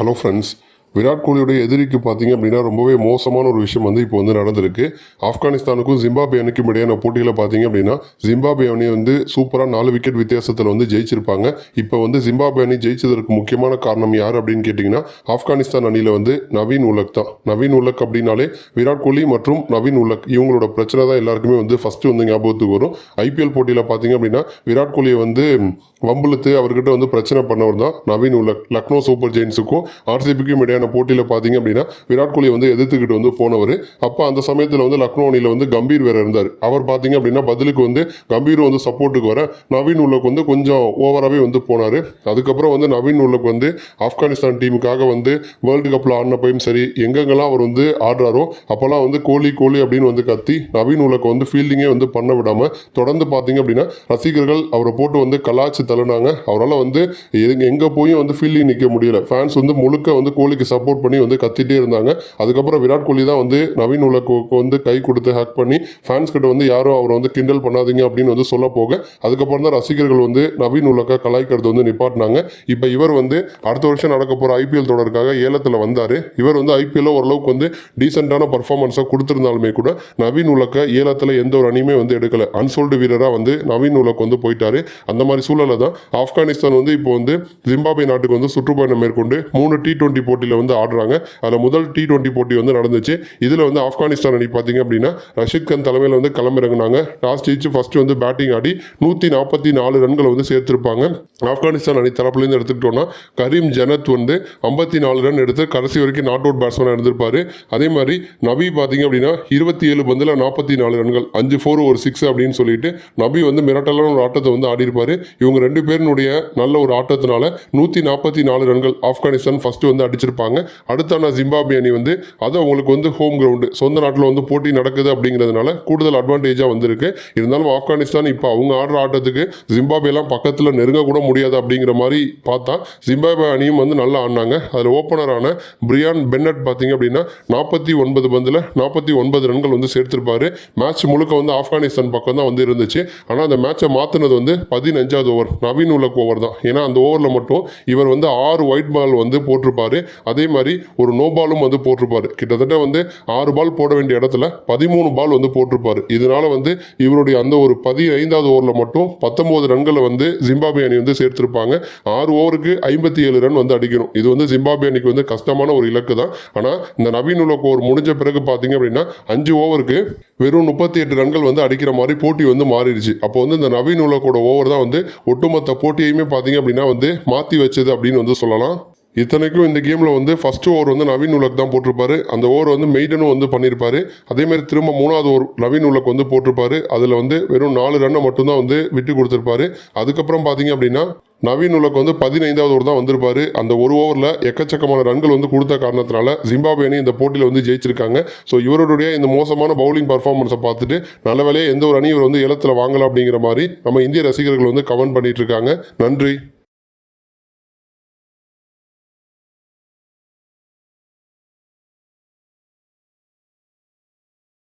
hello friends. Virat கோலியுடைய எதிரிக்கு பார்த்தீங்க அப்படின்னா ரொம்பவே மோசமான ஒரு விஷயம் வந்து இப்போ வந்து நடந்திருக்கு. ஆப்கானிஸ்தானுக்கும் ஜிம்பாபே அணிக்கும் இடையான போட்டியில் பார்த்தீங்க அப்படின்னா ஜிம்பாபே அணி வந்து சூப்பராக நாலு விக்கெட் வித்தியாசத்தில் வந்து ஜெயிச்சிருப்பாங்க. இப்போ வந்து ஜிம்பாபே அணி ஜெயிச்சதற்கு முக்கியமான காரணம் யார் அப்படின்னு கேட்டிங்கன்னா ஆப்கானிஸ்தான் அணியில் வந்து நவீன் உலக் தான். நவீன் உலக் அப்படின்னாலே விராட் கோலி மற்றும் நவீன் உலக் இவங்களோட பிரச்சனை தான் எல்லாருக்குமே வந்து ஃபஸ்ட்டு வந்து ஞாபகத்துக்கு வரும். ஐபிஎல் போட்டியில் பார்த்தீங்க அப்படின்னா விராட் கோலியை வந்து வம்புழுத்து அவர்கிட்ட வந்து பிரச்சனை பண்ணவர் தான் நவீன் உலக். லக்னோ சூப்பர் ஜெயின்ஸுக்கும் ஆர்சிபிக்கும் இடையான போட்டியில் பார்த்தீங்க அப்படின்னா விராட் கோலி வந்து எதிர்த்துக்கிட்டு வந்து போனவர். அப்போ அந்த சமயத்தில் வந்து லக்னோ அணியில் வந்து கம்பீர் வேற இருந்தார். அவர் பார்த்தீங்க அப்படின்னா பதிலுக்கு வந்து கம்பீரும் வந்து சப்போர்ட்டுக்கு வர நவீன் உள்ளக்கு வந்து கொஞ்சம் ஓவராகவே வந்து போனார். அதுக்கப்புறம் வந்து நவீன் உள்ளக்கு வந்து ஆப்கானிஸ்தான் டீமுக்காக வந்து வேர்ல்டு கப்பில் ஆடினப்பையும் சரி எங்கெங்கெல்லாம் அவர் வந்து ஆடுறாரோ அப்போல்லாம் வந்து கோலி கோலி அப்படின்னு வந்து கத்தி நவீன் உள்ளக்கு வந்து ஃபீல்டிங்கே வந்து பண்ண விடாமல் தொடர்ந்து பார்த்தீங்க அப்படின்னா ரசிகர்கள் அவரை போட்டு வந்து கலாச்சி தள்ளினாங்க. அவரால் வந்து எங்கே எங்க போயும் வந்து ஃபீல்டிங் நிற்க முடியல. ஃபேன்ஸ் வந்து முழுக்க வந்து கோலிக்கு சப்போர்ட் பண்ணி வந்து கத்திட்டே இருந்தாங்க. அதுக்கப்புறம் விராட் கோலி தான் வந்து நவீன் உலக்கு வந்து கை கொடுத்து ஹேக் பண்ணி ஃபேன்ஸ் கிட்ட வந்து யாரும் அவரை வந்து கிண்டல் பண்ணாதீங்க அப்படின்னு வந்து சொல்ல போக அதுக்கப்புறம் தான் ரசிகர்கள் வந்து நவீன் உலக கலாய்க்கிறது வந்து நிப்பாட்டினாங்க. இப்போ இவர் வந்து அடுத்த வருஷம் நடக்க போகிற ஐபிஎல் தொடருக்காக ஏலத்தில் வந்தார். இவர் வந்து ஐபிஎல்ல ஓரளவுக்கு வந்து டீசெண்டான பர்ஃபார்மன்ஸாக கொடுத்துருந்தாலுமே கூட நவீன் உலக ஏலத்தில் எந்த ஒரு அணியுமே வந்து எடுக்கல. அன்சோல்டு வீரராக வந்து நவீன் உலக் வந்து போயிட்டாரு. அந்த மாதிரி சூழலில் தான் ஆப்கானிஸ்தான் வந்து இப்போ வந்து ஜிம்பாபே நாட்டுக்கு வந்து சுற்றுப்பயணம் மேற்கொண்டு மூணு டி டுவெண்ட்டி போட்டியில் வந்து ஆடுறாங்க. அதில் முதல் டி டுவெண்ட்டி போட்டி வந்து நடந்துச்சு. இதில் வந்து ஆப்கானிஸ்தான் அணி பார்த்தீங்க அப்படின்னா ரஷித் கான் தலைமையில் வந்து களமிறங்கினாங்க. டாஸ் ஜெயிச்சு ஃபஸ்ட்டு வந்து பேட்டிங் ஆடி நூற்றி நாற்பத்தி நாலு ரன்களை வந்து சேர்த்திருப்பாங்க. ஆப்கானிஸ்தான் அணி தரப்புலேருந்து எடுத்துக்கிட்டோன்னா கரீம் ஜனத் வந்து ஐம்பத்தி நாலு ரன் எடுத்து கடைசி வரைக்கும் நாட் அவுட் பேட்ஸ்மேனாக இருந்திருப்பார். அதே மாதிரி நபி பார்த்தீங்க அப்படின்னா இருபத்தி ஏழு பந்தில் நாற்பத்தி நாலு ரன்கள் அஞ்சு ஃபோர் ஒரு சிக்ஸ் அப்படின்னு சொல்லிட்டு நபி வந்து மிரட்டலான ஒரு ஆட்டத்தை வந்து ஆடிருப்பார் இவங்க ரெண்டு பேருனுடைய நல்ல ஒரு ஆட்டத்தினால நூற்றி நாற்பத்தி நாலு ரன்கள் ஆப்கானிஸ்தான் ஃபஸ்ட்டு வந்து அடிச்சிருப்பாங்க. அடுத்த அடுத்தான ஜிம்பாபே அணி வந்து அது அவங்களுக்கு வந்து ஹோம் கிரவுண்டு சொந்த நாட்டில் வந்து போட்டி நடக்குது அப்படிங்கிறதுனால கூடுதல் அட்வான்டேஜாக வந்திருக்கு. இருந்தாலும் ஆப்கானிஸ்தான் இப்போ அவங்க ஆடுற ஆட்டத்துக்கு ஜிம்பாபேலாம் பக்கத்தில் நெருங்க கூட முடியாது அப்படிங்கிற மாதிரி பார்த்தா ஜிம்பாபே அணியும் வந்து நல்லா ஆடினாங்க. அதில் ஓப்பனரான பிரியான் பென்னட் பார்த்தீங்க அப்படின்னா நாற்பத்தி ஒன்பது பந்தில் நாற்பத்தி ஒன்பது ரன்கள் வந்து சேர்த்திருப்பாரு. மேட்ச் முழுக்க வந்து ஆப்கானிஸ்தான் பக்கம் தான் வந்து இருந்துச்சு. ஆனால் அந்த மேட்சை மாற்றினது வந்து பதினஞ்சாவது ஓவர் நவீன் உலக் ஓவர் தான். ஏன்னா அந்த ஓவரில் மட்டும் இவர் வந்து ஆறு ஒயிட் பால் வந்து போட்டிருப்பாரு. அதே அதே மாதிரி ஒரு நோ பாலும் வந்து போட்டிருப்பார். கிட்டத்தட்ட வந்து ஆறு பால் போட வேண்டிய இடத்துல பதிமூணு பால் வந்து போட்டிருப்பாரு. இதனால வந்து இவருடைய அந்த ஒரு பதினைந்தாவது ஓவரில் மட்டும் பத்தொம்போது ரன்களை வந்து ஜிம்பாபே அணி வந்து சேர்த்திருப்பாங்க. ஆறு ஓவருக்கு ஐம்பத்தி ஏழு ரன் வந்து அடிக்கணும். இது வந்து ஜிம்பாபே அணிக்கு வந்து கஷ்டமான ஒரு இலக்கு தான். ஆனால் இந்த நவீன உலக ஓவர் முடிஞ்ச பிறகு பார்த்தீங்க அப்படின்னா அஞ்சு ஓவருக்கு வெறும் முப்பத்தி எட்டு ரன்கள் வந்து அடிக்கிற மாதிரி போட்டி வந்து மாறிடுச்சு. அப்போ வந்து இந்த நவீன உலகோட ஓவர் தான் வந்து ஒட்டுமொத்த போட்டியையுமே பார்த்தீங்க அப்படின்னா வந்து மாற்றி வச்சது அப்படின்னு வந்து சொல்லலாம். இத்தனைக்கும் இந்த கேமில் வந்து ஃபர்ஸ்ட் ஓவர் வந்து நவீன் உலக் தான் போட்டிருப்பாரு. அந்த ஓவர் வந்து மெய்டனும் வந்து பண்ணியிருப்பாரு அதேமாதிரி திரும்ப மூணாவது ஓவர் நவீன் உலக் வந்து போட்டிருப்பாரு. அதில் வந்து வெறும் நாலு ரன்னை மட்டும்தான் வந்து விட்டு கொடுத்துருப்பாரு. அதுக்கப்புறம் பார்த்தீங்க அப்படின்னா நவீன் உலக் வந்து பதினைந்தாவது ஓவர் தான் வந்திருப்பாரு. அந்த ஒரு ஓவரில் எக்கச்சக்கமான ரன்கள் வந்து கொடுத்த காரணத்தினால ஜிம்பாபே அணி இந்த போட்டியில் வந்து ஜெயிச்சிருக்காங்க. ஸோ இவருடைய இந்த மோசமான பவுலிங் பர்ஃபார்மன்ஸை பார்த்துட்டு நல்ல வேலையை எந்த ஒரு அணி இவர் வந்து இலத்தில் வாங்கலாம் அப்படிங்கிற மாதிரி நம்ம இந்திய ரசிகர்கள் வந்து கமெண்ட் பண்ணிட்டு இருக்காங்க. நன்றி.